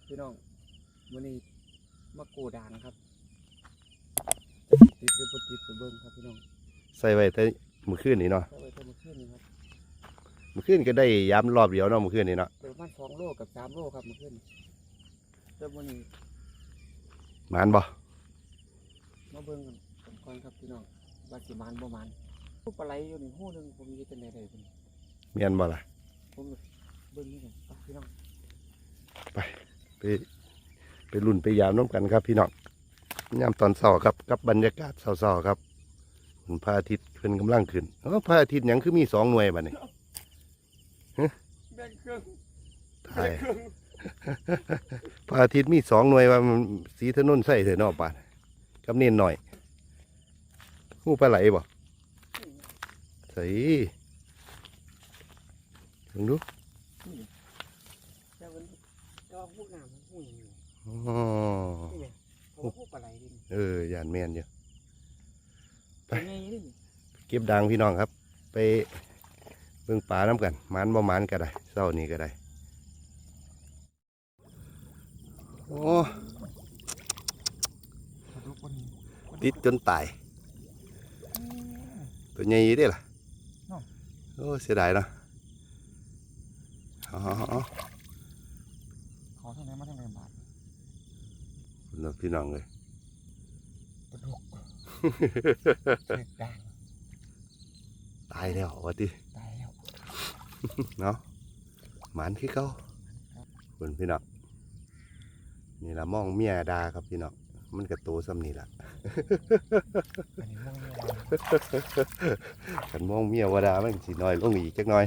ครับพี่น้องวันนี้มาโกด่างครับติดหรือบ่ติดไปเบิ่งครับพี่น้องใส่ไว้แต่มื้อคืนนี่เนาะถ้าไว้แต่เมื่อคืนนี้ครับมื้อคืนก็ได้ย้ำรอบเดียวเนาะมื้อคืนนี่เนาะประมาณสองโลกับสามโลครับเมื่อคืนแต่วันนี้หมานบ่มาเบิ่งกันก่อนครับพี่น้องว่าสิมานบ่มานผู้ปลาไหลอยู่นี่หู้หนึงผมมีแต่ไหนได้ผมแม่นบ่ล่ะผมเบิ่งนี่กันไปพี่น้องไป ไปรุ่นไปยามน้ำกันครับพี่น้องยามตอนเช้าครับกับบรรยากาศเช้าๆครับพระอาทิตย์ขึ้นกำลังขึ้นเอ้าพระอาทิตย์หยังคือมีสองหน่วยบัดนี้แบ่งเครื่องตายพระอาทิตย์มีสองหน่วยว่ามันสีถนนใส่เถอะเนอกป่านกับเนียนหน่อยหูปลาไหลบ่ใส่ลองดูแต่มัน ก็พวกน้ำมันหู้อยู่อ๋อนี่ไงเพราะว่าพวกปลาไหลดิเออยานแมนอยู่ ไปเป็นไงนี่เก็บดังพี่น้องครับ ไปเบิ่งปลาน้ำกันหมันบ่หมันก็ได้เศร้านี้ก็ได้ โอ้ปลาดุกวันนี้ติดจนตาย ตัวใหญ่ได้ล่ะเนาะโอ้เสียดายเนาะอ๋อขอเท่าไหร่มาเท่าไหร่บาท คุณพี่น้องเลยปลาดุกเด็กด่างตายแล้วว่าติตายแล้วเนาะหมันคือเก่าคุณพี่น้องนี่ละมองเมียดาครับพี่น้องมันกระโตซ้ำนี่ละอันนี้ม่วงไม่ได้กันมองเมียวดามันสิน้อยลงอีกจักหน่อย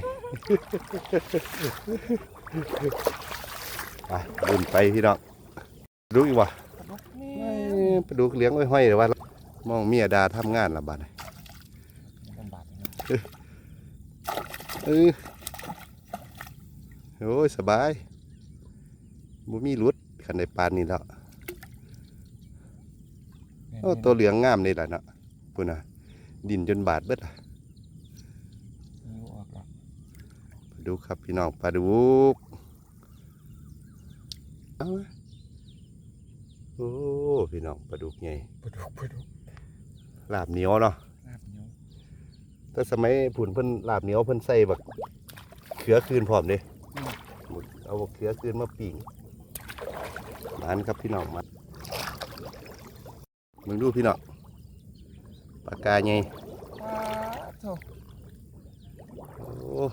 ไปบุนไปพี่น้องดูอีกวะปลาดุกนี่ ไปดูเลี้ยงไว้ห้อยๆเดี๋ยวว่ามองเมียดาทำงานละบัดนี้ลำบากนะเออโอ้ยสบายบ่มีรุดขันในปานนี่แล้วโอ้ตัวเหลืองงามนี่แหละเนาะพุ่นน่ะ ดินจนบาดเบิดอะนิ้วออกแล้วปดุกครับพี่น้องปลาดุกเอามา โอ้พี่น้องปลาดุกใหญ่ปลาดุกปลาดุกลาบเหนียวเนาะลาบเหนียวแต่สมัยผุนเพิ่นลาบเหนียวเพิ่นใส่บักเขือคืนพร้อมเด้หมดเอาบักเขือคืนมาปิ่งมันครับพี่น้องมันมึงดูพี่น้องปากกาใหญ่ปลาโถโอ้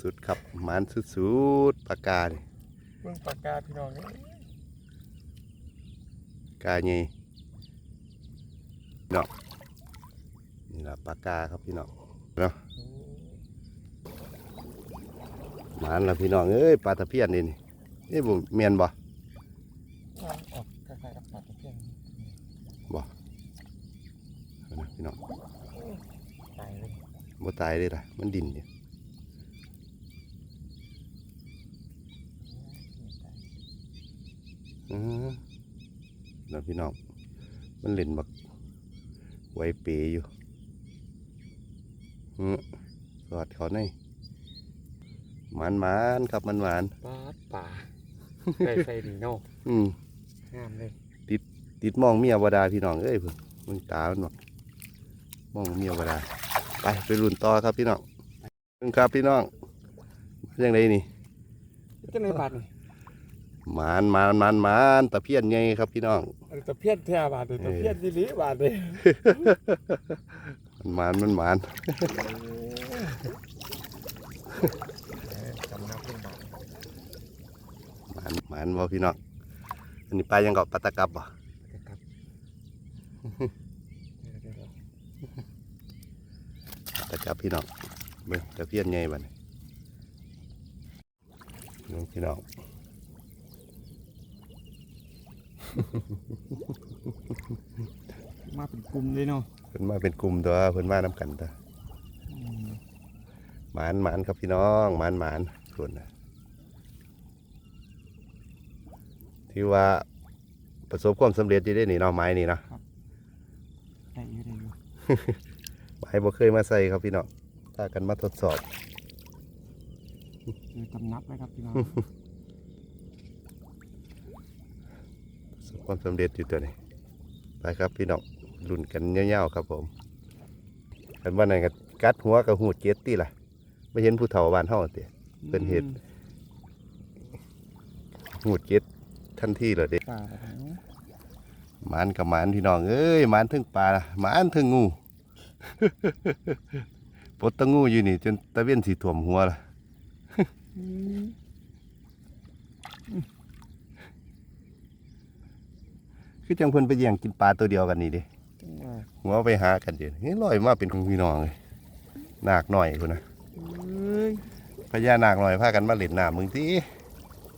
สุดๆครับมันสุดๆปากกานี่เบิ่งปากกาพี่น้องนี่ กาใหญ่เนาะนี่ล่ะปากกาครับพี่น้องเนาะมันละพี่น้องเอ้ยปลาตะเพียนนี่นี่นี่บ่เมียนบ่ออกคล้ายๆกับปลาตะเพียนเอานะพี่น้องตายเลยบ่ตายเลยล่ะมันดินอยู่อือ แล้วพี่น้องมันเล่นบักไวเปอยู่อือสอดเขาในหมันหมันครับมันหวานปลาป่าใส่ใส่ดีเนาะอืมงามเลยติดมองเมียวดาพี่น้องเอ้ยเพิ่นมึงตามันบอกมองเมียวดาไปไปรุ่นต่อครับพี่น้องเพิ่งครับพี่น้องมาจังไดนี่จะในบาทนี่ หมานหมานหมานหมานตะเพียนไงครับพี่น้อง อันตะเพียนแท้บาทเลยตะเพียนดีลีบาทเลยมันหมานมันหมานจำนับเป็นบาทหมานหมานบ่พี่น้องอันนี้ปลายังเกาะปลาตะกับบ่ครับเดี๋ยวปลาตะกับพี่น้องเบิ่งตะเพียนไงบัดนี้น้องพี่น้อง ๆ มาเป็นกลุ่มเลยเนาะเพิ่นมาเป็นกลุ่มตัวเพิ่นมานํกันตัวหมานหมานครับพี่น้องหมานหมานส่วนนะที่ว่าประสบความสำเร็จที่ได้นี่เนาะไม้นี่เนาะได้อยู่ได้อยู่ไม้บ่เคยมาใส่ครับพี่น้องถ้ากันมาทดสอบคือจำนับเลยครับพี่น้อง ความสำเร็จอยู่ตัวนี้ไปครับพี่น้องรุ่นกันเงี้ยวๆครับผมกันว่าไหนกันกัดหัวกับหูเจ็ดตีล่ะไม่เห็นผู้เฒ่าบ้านเฮาเตียเป็นเห็ดหูเจ็ดทันทีเลยเด็ป่าหมานกับหมานพี่น้องเอ้ยหมานถึงปลาหมานถึงงูปดตะงูอยู่นี่ จนตะเวียนสีถ่วมหัวละ คือจังเพิ่นไปแย่งกินปลาตัวเดียวกันนี่เดิจังว่าหัวไปหากันเดี๋ยวนี้ลอยมาเป็นของพี่น้องเลยนาคหน่อยคุณนะเอ้ยพญานาคหน่อยพากันมาเล่นน้ำมึงที่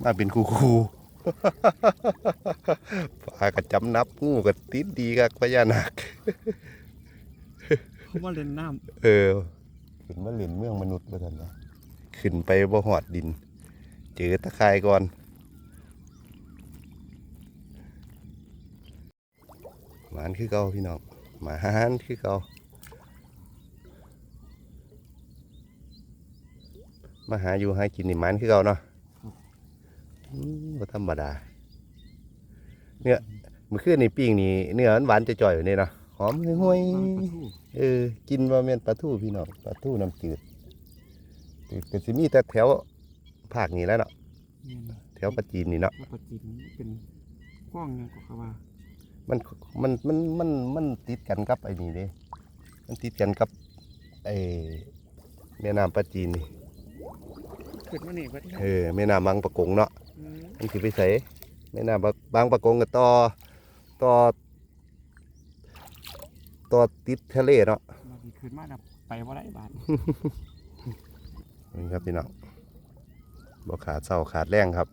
มาเป็นครูครูพากันจำนับงูกันติดดีกับพญานาค เขามาเล่นน้เออขึ้นมาเล่นเมืองมนุษย์มาทันนะขึ้นไปบ่หอดดิน เจอตะไคร่ก่อน หมานคือเก่าพี่น้องหมานคือเก่ามาหาอยู่หากินนี่หมานคือเก่าเนาะอืมบ่ธรรมดาเนื้อเมื่อคืนนี่ปิ้งนี่เนื้อมันหวานจะจ่อยอยู่นี่เนาะหอมห่วยำๆปลาทูเออกินว่าแม่นปลาทูพี่น้องปลาทูน้ำจืดแต่ก็สิมีแต่แถวภาคนี้แหล้วเนาะนี่นะแถวปลาจีนนี่เนาะแล้วปลาจีนเป็นกว้างยังกว่าเขาว่า มันมันมันมันมันติดกันกับไอ้นี่เด้มันติดกันกับไอ้แม่น้ำปลาจีนนี่เกิดมานี่ก็ได้เออแม่น้ำบางปะกงเนาะอืมมันสิไปใส่แม่น้ำบางบางปะกงกับต่อต่อต่อติดทะเลเนาะมาดีขึ้นมาดับไปว่าไรบาทนี่ครับพี่น้องบ่ขาดเศร้าขาดแรงครับ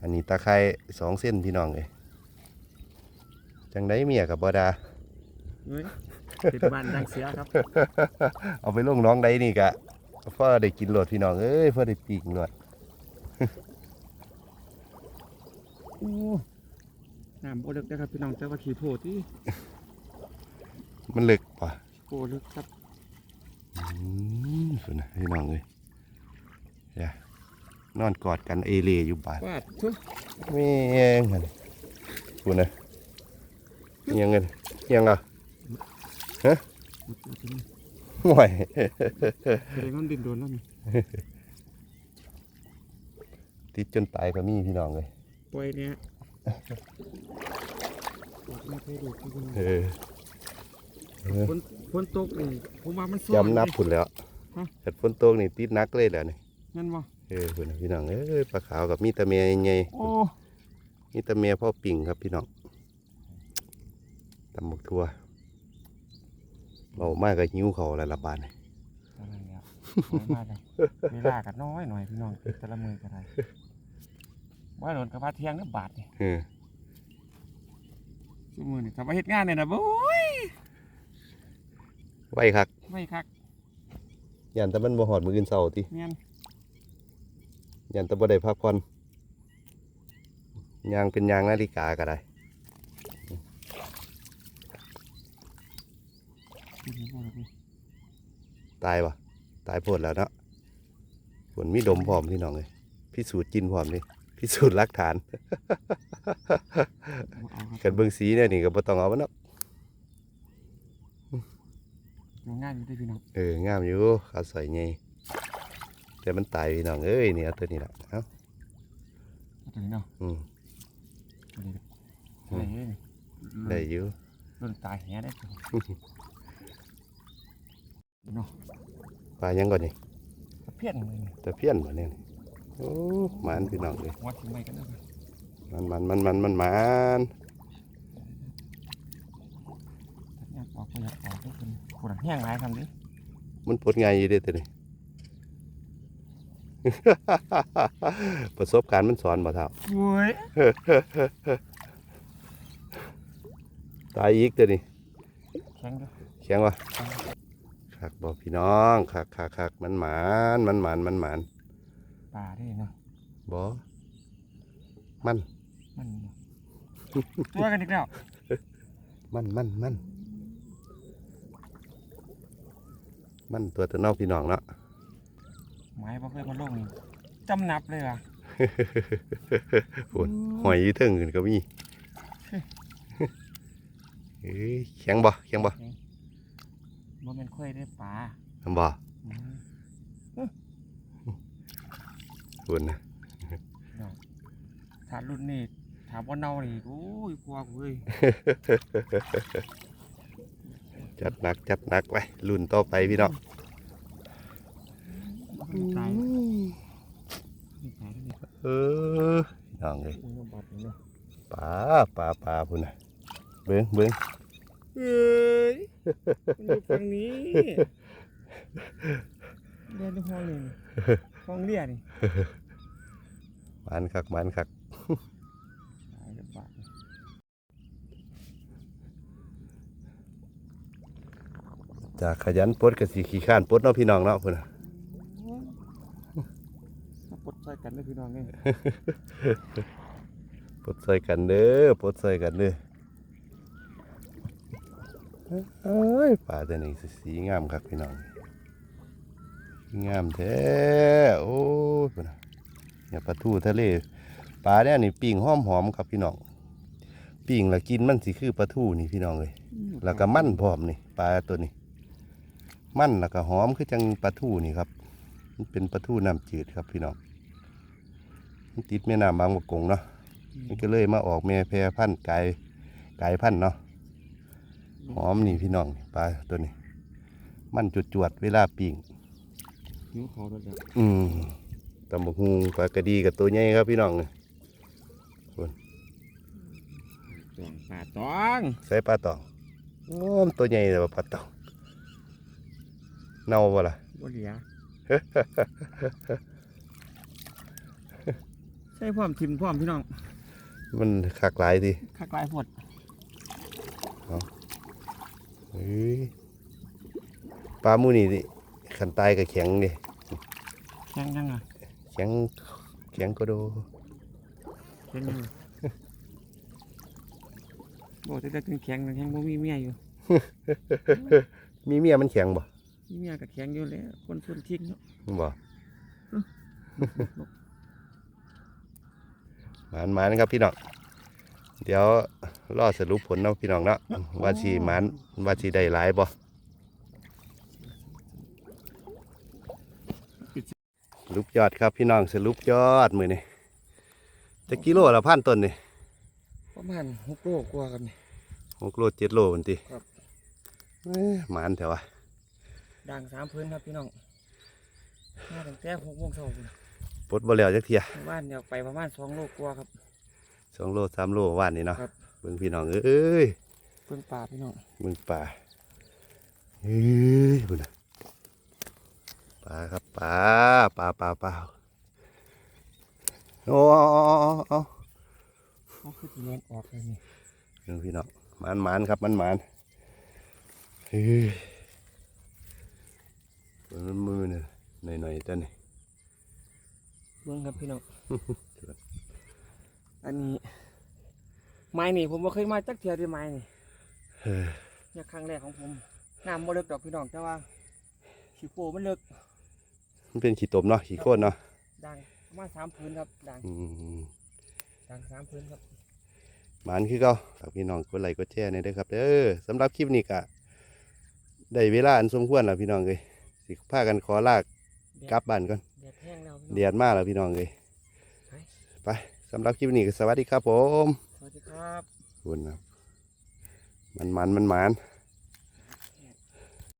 อันนี้ตะไคร้สองเส้นพี่น้องเลย จังได้เมียกับบ่ดาเฮ้ยเป็นบ้านดังเสียครับ เอาไปลงน้องใดนี่กะเพื่อได้กินโหลดพี่น้องเอ้ยเพื่อได้ปีกโหลดโอ้น้ำโบลึกนะครับพี่น้องแต่ว่าขี่โพดที่มันเลึกป่ะโบลึกครับอืมสุดนะพี่น้องเลยอย่านอนกอดกันเอเลอยู่บ้านวาดทุกแม่งหั่นคุณนะอิห ยังเงินอิหยังอะหมดตัวที่นี่ห่วยแสดงว่ามันดินโดนแล้วนี่ติดจนตายก็มีพี่น้องเลยปล่อยเนี้ยออกมาเคยดูพี่น้องเออฝนฝนตกนี่ผมว่ามันซ่อนจำนับผุนแล้วฮะเกิดฝนตกนี่ติดหนักเลยแหละนี่นั่นวะเออพุ่นน่ะพี่น้องเอ้ยปลาขาวกับมีแตะเมียใหญ่โอ้ๆมีแตะเมียพ่อปิ่งครับพี่น้อง ตำหมกทั่วเบามากก็หิวเขาแล้วละบาดนี่อะไรเนี่ยน้อยมากเลยเวลากันน้อยหน่อยพี่น้องแต่ละมือกันไรว่าโดนกระพาเที่ยงนี่บาทนี่เออชั่วมือนี่ทำมาเฮ็ดงานเนี่ยนะโอ้ยไว้คักไม่คักยันแต่มันบ่หอดมืออื่นเศร้าติเมียนยันแต่บ่ได้พักผ่อนยางเป็นยางนาฬิกาก็ได้ ตายปะตายโพดแล้วเนาะฝนมีดมพร้อมพี่น้องเลยพิสูจน์กินพร้อมนี่พิสูจน์หลักฐานเอาคกัรันบเบิ่งสีเนี่ยนี่ก็บ่ต้องเอามันเนาะดูงานอยู่ด้วยพี่น้องเอองามอยู่ขาใส่ไงแต่มันตายพี่น้องเอ้ยนี่เอาตัวนี้ละเอ้าเอาตัวนี้เนาะอืมตัวนี้อะไรเงี้ยนี่ได้อยู่โดนตายแหได้ตัวเนาะ ปลายังก่อนนี่ตะเพี้ยนเลยนี่ตะเพี้ยนบ่เนี่ยนี่โอ้หมานพี่น้องเลยวัดทิ้งไว้กันนะครับมันมันมันมันมันหมานอยากออกก็อยากออกทุกคนปวดแห้งหลายคำดิมันปลดง่ายอยู่เด้อตัวนี้ประสบการณ์มันสอนบ่เท่าโว้ยตายอีกตัวนี้แข็งด้วยแข็งวะ คักบอกพี่น้องคักคักคักมันหมานมันหมานมันหมานปลาด้วยเนาะบอมัน มันเนาะตัวกันอีกแล้วมันมันมันมันตัวตัวนอกพี่น้องเนาะไม้บ่เคยมาลงนี่จำนับเลยว่ะโหดหอยอยี่เทิงขึ้นก็มีเอ้ยแข็งบ่แข็งบ่ บ่แม่นค่อยได้ปลาทำบ่อืมคุณนะถ้ารุ่นนี้ถามว่าเน่านี่โอ้ยกลัวกูเว้ยจัดหนักจัดหนักไว้รุ่นต่อไปพี่น้องไม่ตายไม่ตายเลยเออพี่น้องเลยมึงต้องบัดเลยปลาปลาปลาพุ่นนะเบิ้งเบิ้งเอ้ยมัน อยู่ฝั่งนี้เรียนที่ห้องนี่นี่ห้องเรียนนี่มันคักมันคักตายแล้วบาดนี่จากขยันปลดกับสีขี้ข้านปลดเนาะพี่น้องเนาะพุ่นน่ะมาปลดใส่กันเลยพี่น้องนี่ปลดใส่กันเด้อปลดใส่กันเด้อ เอ้ยปลาแตัวนี้สีงามครับพี่น้องงามแท้โอ้ยพระเนี่ยปลาทูทะเลปลาเนี่ยนี่ปิ้งหอมหอมครับพี่น้องปิ้งแล้วกินมันสิคือปลาทูนี่พี่น้องเลยแล้วก็มันพร้อมนี่ปลาตัวนี้ มันแล้วก็หอมคือจังปลาทูนี่ครับมันเป็นปลาทูน้ำจืดครับพี่น้องติดแม่น้ำบางประกงเนาะมันก็เลยมาออกแม่แพรพันธุ์ไก่ไก่พันธุ์เนาะ หอมนี่พี่น้องปลาตัวนี้ มันจุดจวดๆเวลาปิ้งนิ้วเขาด้วยจ้ะอืมตำบักฮูปลากระดีกับตัวใหญ่ครับพี่น้องนี่แกงปลาตองใส่ปลาตองโอ้มนตัวใหญ่เลยว่าปลาตองเน่าบ่ล่ะบ่เหลียใส่พร้อมทิมพร้อมพี่น้อง มันคักหลายทีคักลายหมดเฮ้ย ปลาหมูนี่ดิขันตายกับแข็งดิแข็งยังอะแข็งแข็งก็โดแข็งยังบอกจะได้กินแข็งแข็งบ่มีเมียอยู่ มีเมียมันแข็งบ่มีเมียกับแข็งอยู่แล้วคนส่วนทิ้งเนาะบ่หมานหมานครับพี่น้อง เดี๋ยวรอสรุปผลเนาะพี่น้องเนาะว่าสีหมานว่าสีได้หลายบ่สรุปยอดครับพี่น้องสรุปยอดมือนี่จะกิโลละพันต้นนี่ประมาณหกโลกว่ากันนี่หกโลเจ็ดโลมันติครับเอ้ยหมานแถวะด่างสามพื้นครับพี่น้องมาตั้งแต่หกโมงเช้าพุ่นปลดบ่แล้วจักเทียบ้านเดี๋ยวไปประมาณสองโลกว่าครับ สองโลสามโลว่านนี่เนาะครับ เบิ่งพี่น้องเอ้ยเพิ่งป่าพี่น้องเบิ่งป่าเฮ้ยพุ่นน่ะปลาครับปลาปลาปลาปลาโอ้เอาเอาเอาเอา เขาคือจีเนออกเลยนี่เบิ่งพี่น้องหมานหมานครับมันหมานเฮ้ยเบิ่งมันมือเนี่ยหน่อยหน่อยๆจ้ะนี่เบื้องครับพี่น้อง อันนี้ ไม้นี่ผมบ่เคยมาจักเทียด้วยไม้นี่เฮ้ยเนี่ยครั้งแรกของผมน้ำบ่เลิกดอกพี่น้องแต่ว่าขี้โปมันเลิกมันเป็นขี้ตมเนาะขี้โคตรเนาะด่างประมาณสามพื้นครับด่างอืมด่างสามพื้นครับหมานคือเก่าฝากพี่น้องกดไลค์กดแชร์หน่อยเด้อครับเด้อสำหรับคลิปนี้ก็ได้เวลาอันสมควรแล้วพี่น้องเลยสิพากันขอลากกลับบ้านก่อนแดดแห้งแล้วพี่น้อง เดียดมากแล้วพี่น้องเลยไปไป สำหรับคลิปนี้ก็สวัสดีครับผม สวัสดีครับขอบคุณครับมันมันมันมัน